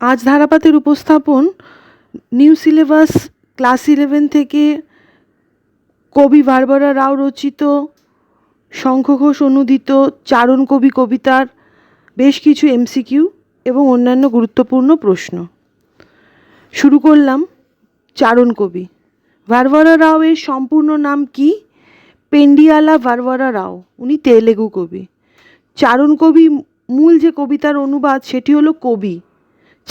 আজ ধারাপাতের উপস্থাপন new syllabus class eleven থেকে কবি বারবারা রাও রচিত, শঙ্খ ঘোষ অনুদিত, চারণ কবি কবিতার বেশ কিছু এমসিকিউ এবং অন্যান্য গুরুত্বপূর্ণ প্রশ্ন। শুরু করলাম চারণ কবি। ভারভারা রাও এর সম্পূর্ণ নাম কি? পেন্ডিয়ালা ভারভারা রাও, উনি তেলেগু কবি। চারণ কবি মূল যে কবিতার অনুবাদ, সেটি হলো কবি।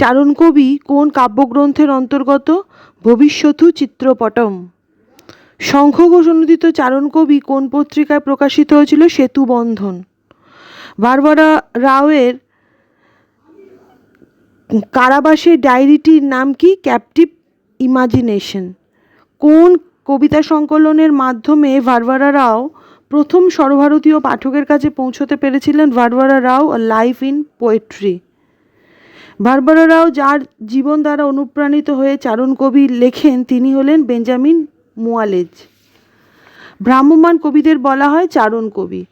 চারণ কবি কোন কাব্যগ্রন্থের অন্তর্গত? ভবিষ্যতু চিত্রপটম। শঙ্খ ঘোষ অনুদিত চারণ কবি কোন পত্রিকায় প্রকাশিত হয়েছিল? সেতু বন্ধন। বারবারা রাওয়ের কারাবাসের ডায়েরিটির নাম কি? Captive imagination. কোন কবিতা সংকলনের মাধ্যমে ভারভারা রাও প্রথম সর্বভারতীয় পাঠকের কাছে পৌঁছতে পেরেছিলেন? Varavara Rao life in poetry. Varavara Rao যার জীবন দ্বারা অনুপ্রাণিত হয়ে চারণ কবি লেখেন, তিনি হলেন বেঞ্জামিন মুয়ালেজ। ভ্রাম্যমান কবিদের বলা হয় চারণ কবি।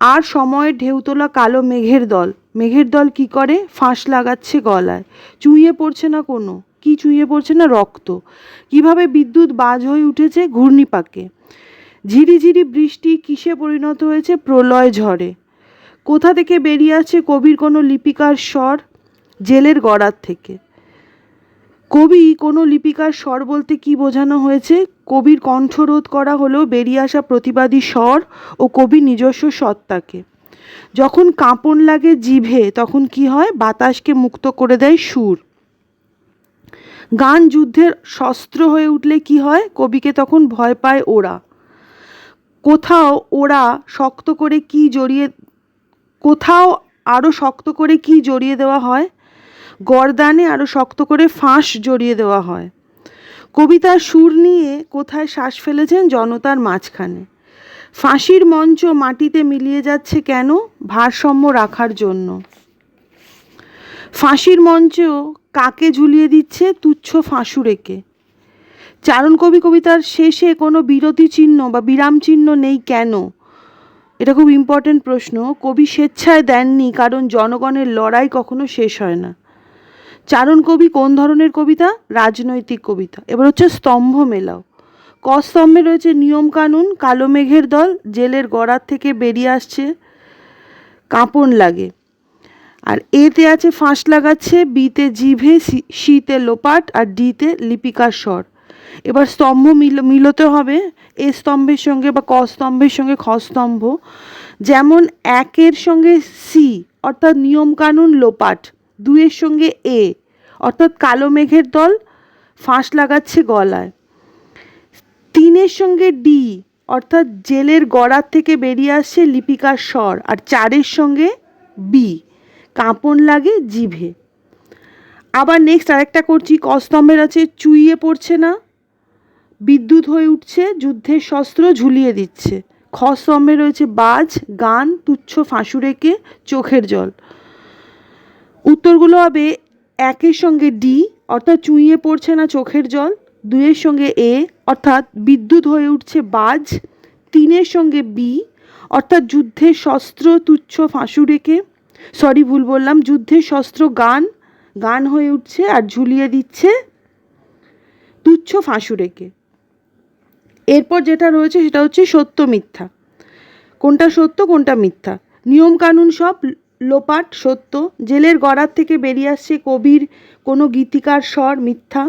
আর সময়ের ঢেউ তোলা কালো মেঘের দল। মেঘের দল কি করে? ফাঁস লাগাচ্ছে গলায়। চুইয়ে পড়ছে না কোনো? কি চুইয়ে পড়ছে না রক্ত? কীভাবে বিদ্যুৎ বাজ হয়ে উঠেছে ঘূর্ণিপাকে? ঝিরিঝিরি বৃষ্টি কিসে পরিণত হয়েছে? প্রলয় ঝড়ে। কোথা থেকে বেরিয়ে আছে কবির কোনো লিপিকার স্বর? জেলের গড়ার থেকে। কবি কোনো লিপিকার স্বর বলতে কি বোঝানো হয়েছে? কবির কণ্ঠরোধ করা হলো বেরিয়ে আসা প্রতিবাদী স্বর ও কবির নিজস্ব সত্তাকে। যখন কাঁপন লাগে জিভে, তখন কি হয়? বাতাসকে মুক্ত করে দেয় সুর। গান যুদ্ধের শস্ত্র হয়ে উঠলে কি হয়? কবিকে তখন ভয় পায় ওরা। কোথাও ওরা শক্ত করে কি জড়িয়ে, কোথাও আরও শক্ত করে কি জড়িয়ে দেওয়া হয়? গরদানে আরও শক্ত করে ফাঁস জড়িয়ে দেওয়া হয়। কবিতার সুর নিয়ে কোথায় শ্বাস ফেলেছেন জনতার মাঝখানে। ফাঁসির মঞ্চ মাটিতে মিলিয়ে যাচ্ছে কেন? ভারসাম্য রাখার জন্য। ফাঁসির মঞ্চ কাকে ঝুলিয়ে দিচ্ছে? তুচ্ছ ফাঁসুরেকে। চারণ কবি কবিতার শেষে কোনো বিরতি চিহ্ন বা বিরাম চিহ্ন নেই কেন? এটা খুব ইম্পর্টেন্ট প্রশ্ন। কবি স্বেচ্ছায় দেননি, কারণ জনগণের লড়াই কখনো শেষ হয় না। চারণ কবি কোন ধরনের কবিতা? রাজনৈতিক কবিতা। এবার হচ্ছে স্তম্ভ মেলাও। ক স্তম্ভে রয়েছে নিয়মকানুন কালো মেঘের দল, জেলের গড়ার থেকে বেরিয়ে আসছে, কাঁপন লাগে। আর এতে আছে ফাঁস লাগাচ্ছে, বিতে জিভে শীতে লোপাট, আর ডিতে লিপিকার স্বর। এবার স্তম্ভ মিল, মিলতে হবে এ স্তম্ভের সঙ্গে বা ক স্তম্ভের সঙ্গে খ স্তম্ভ। যেমন একের সঙ্গে সি, অর্থাৎ নিয়মকানুন লোপাট। দুইয়ের সঙ্গে এ। অর্থাৎ কালো মেঘের দল ফাঁস লাগাচ্ছে গলায়। তিনের সঙ্গে ডি, অর্থাৎ জেলের গড়ার থেকে বেরিয়ে আসছে লিপিকার স্বর। আর চারের সঙ্গে বি, কাঁপন লাগে জিভে। আবার নেক্সট আরেকটা করছি কস্তম্ভের আছে, চুইয়ে পড়ছে না। বিদ্যুৎ হয়ে উঠছে, যুদ্ধের শস্ত্র ঝুলিয়ে দিচ্ছে। খ স্তম্ভে রয়েছে বাজ, গান, তুচ্ছ ফাঁসুরেকে চোখের জল। উত্তরগুলো হবে একের সঙ্গে ডি, অর্থাৎ চুইয়ে পড়ছে না চোখের জল, দুইয়ের সঙ্গে এ, অর্থাৎ বিদ্যুৎ হয়ে উঠছে বাজ, তিনের সঙ্গে বি, অর্থাৎ যুদ্ধের শস্ত্র তুচ্ছ ফাঁসুরেকে সরি ভুল বললাম যুদ্ধের শস্ত্র গান গান হয়ে উঠছে আর ঝুলিয়ে দিচ্ছে তুচ্ছ ফাঁসুরেকে এরপর যেটা রয়েছে সেটা হচ্ছে সত্য মিথ্যা। কোনটা সত্য, কোনটা মিথ্যা? নিয়মকানুন সব লোপাট সত্য। জেলের গড়ার থেকে বেরিয়ে আসছে কবির কোনো গীতিকার স্বর মিথ্যা।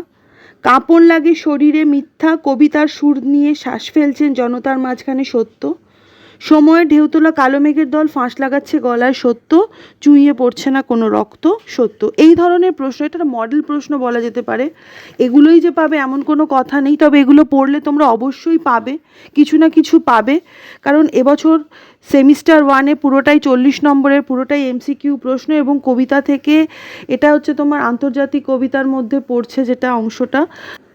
কাঁপন লাগে শরীরে মিথ্যা। কবিতার সুর নিয়ে শ্বাস ফেলছেন জনতার মাঝখানে সত্য। সময়ে ঢেউ তোলা কালো মেঘের দল ফাঁস লাগাচ্ছে গলায় সত্য, চুইয়ে পড়ছে না কোনো রক্ত, সত্য। এই ধরনের প্রশ্ন, এটা মডেল প্রশ্ন বলা যেতে পারে। এগুলোই যে পাবে এমন কোনো কথা নেই, তবে এগুলো পড়লে তোমরা অবশ্যই পাবে, কিছু না কিছু পাবে। কারণ এবছর সেমিস্টার ওয়ানে পুরোটাই চল্লিশ নম্বরের, পুরোটাই এমসিকিউ প্রশ্ন এবং কবিতা থেকে এটা হচ্ছে তোমার আন্তর্জাতিক কবিতার মধ্যে পড়ছে যেটা অংশটা।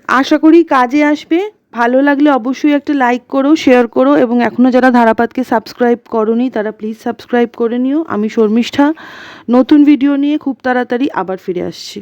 আশা করি কাজে আসবে। ভালো লাগলে অবশ্যই একটা লাইক করো শেয়ার করো এবং এখনও যারা ধারাপাতকে সাবস্ক্রাইব করনি, তারা প্লিজ সাবস্ক্রাইব করে নিও। আমি শর্মিষ্ঠা, নতুন ভিডিও নিয়ে খুব তাড়াতাড়ি আবার ফিরে আসছি।